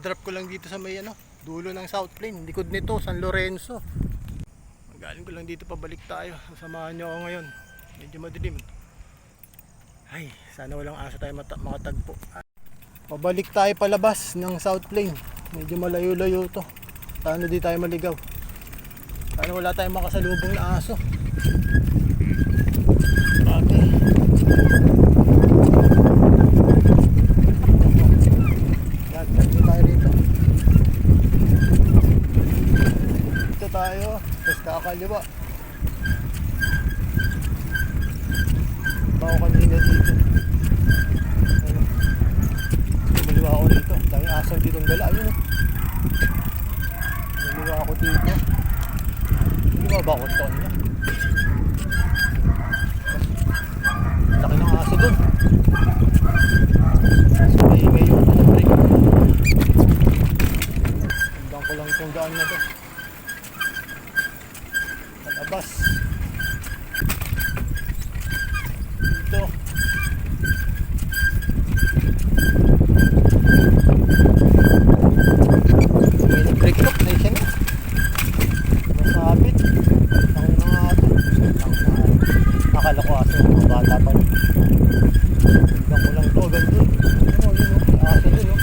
drop ko lang dito sa may ano, dulo ng South Plain. Likod nito, San Lorenzo. Galing ko lang dito pabalik tayo. Sasamahan niyo ako ngayon. Medyo madilim. Ay, sana walang aso tayo makatagpo. Pabalik tayo palabas ng South Plain. Medyo malayo-layo to. Sana di tayo maligaw. Sana wala tayong makasalubong na aso. Okay. Yan, dito tayo rito. Dito tayo, kakaliwa. Bako kanina dito. Kumaliwa ako dito. Dami aso dito ang gala. Ayun o. Kumaliwa ako dito. Kumaliwa ba ako ito? Ano? Laki ng aso dun. So, may lang itong daan na to. Palabas. Dito. May nag-break up na siya na. Masabit. Ang mga ato. Ang mga akala ko aso. Mga bata pa. Ko lang to. Hanggang dun. Ano, yun o. Aso dun o.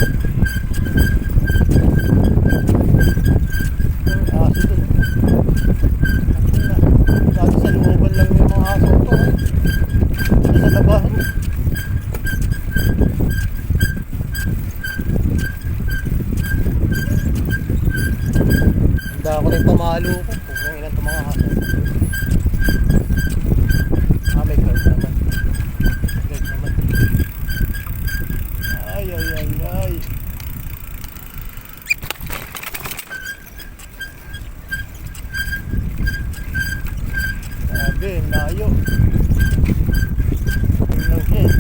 Aso o. Looban lang yung mga aso to. Eh. Dito sa labas. Handa ako rin pamalo ko. Kung ilan itong mga aso. Ah, may guard naman. Guard naman. Ay, ay, ay, ay. Sabi, layo. Yun lang siya eh.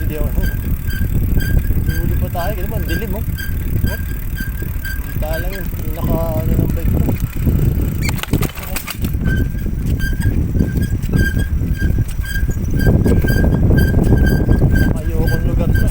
Hindi ako. Tayo. Ganun man, dilim oh. Oh. Kita lang yun. Naka ano ng bike ko. Ayokong lugar na.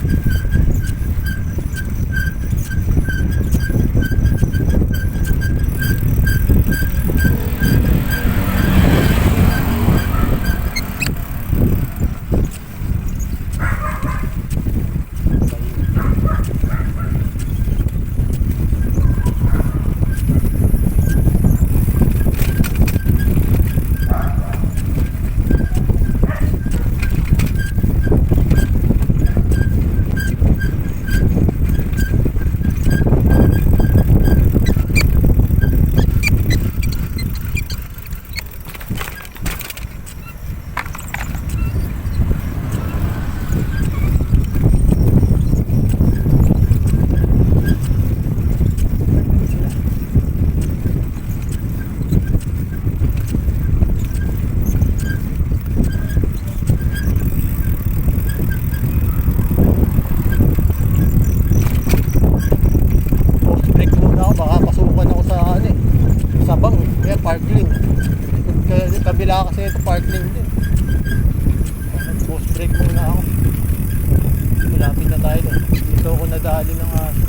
Post break muna ako, baka pasukan ako sa ano eh. Sabang, kaya parkling. Likod ka- Kabila parkling din. Post break muna ako. Malapit na tayo doon. Dito ako nadali ng aso.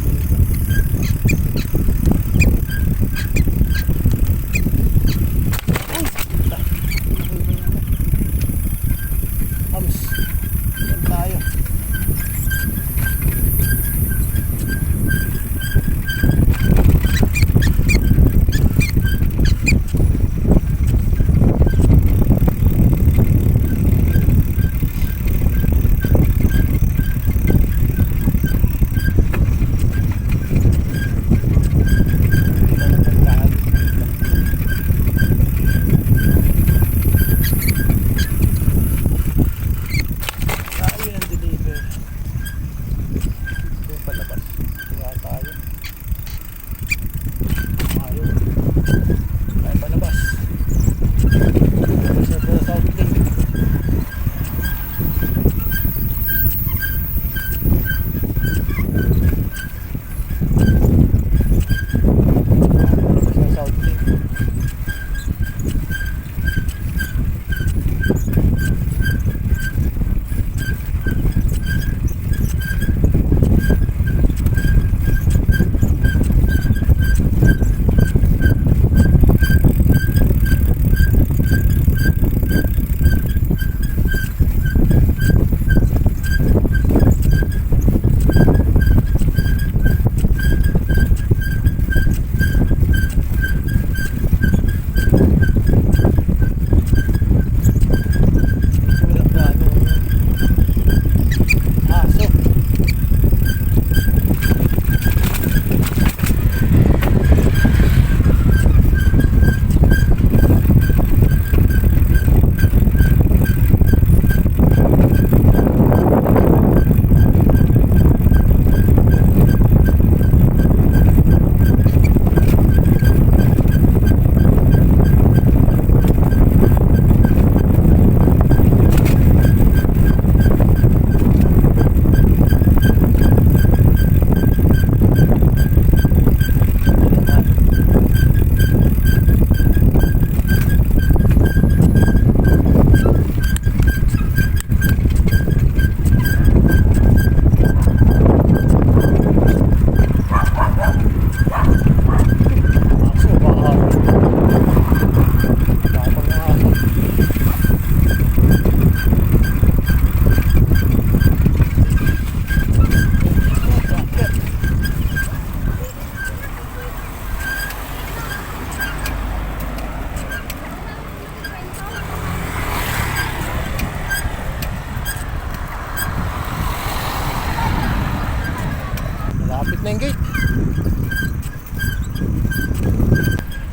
Lapit na yung gate.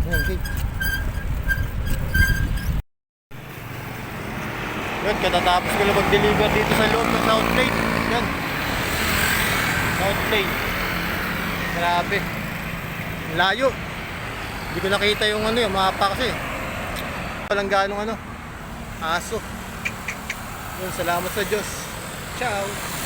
Yan, gate. Yan, katatapos ko lang mag-deliver dito sa loob ng South Lake. Yan. South Lake. Grabe. Layo. Hindi ko nakita yung ano yung mapa kasi. Walang ganong ano. Aso. Yun, salamat sa Diyos. Ciao.